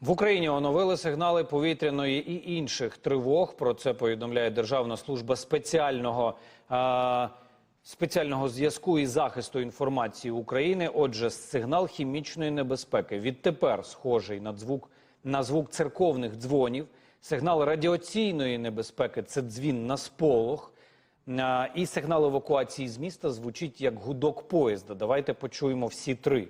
В Україні оновили сигнали повітряної і інших тривог. Про це повідомляє Державна служба спеціального, е, спеціального зв'язку і захисту інформації України. Отже, сигнал хімічної небезпеки відтепер схожий на звук, на звук церковних дзвонів. Сигнал радіаційної небезпеки це дзвін на сполох. Е, І сигнал евакуації з міста звучить як гудок поїзда. Давайте почуємо всі три.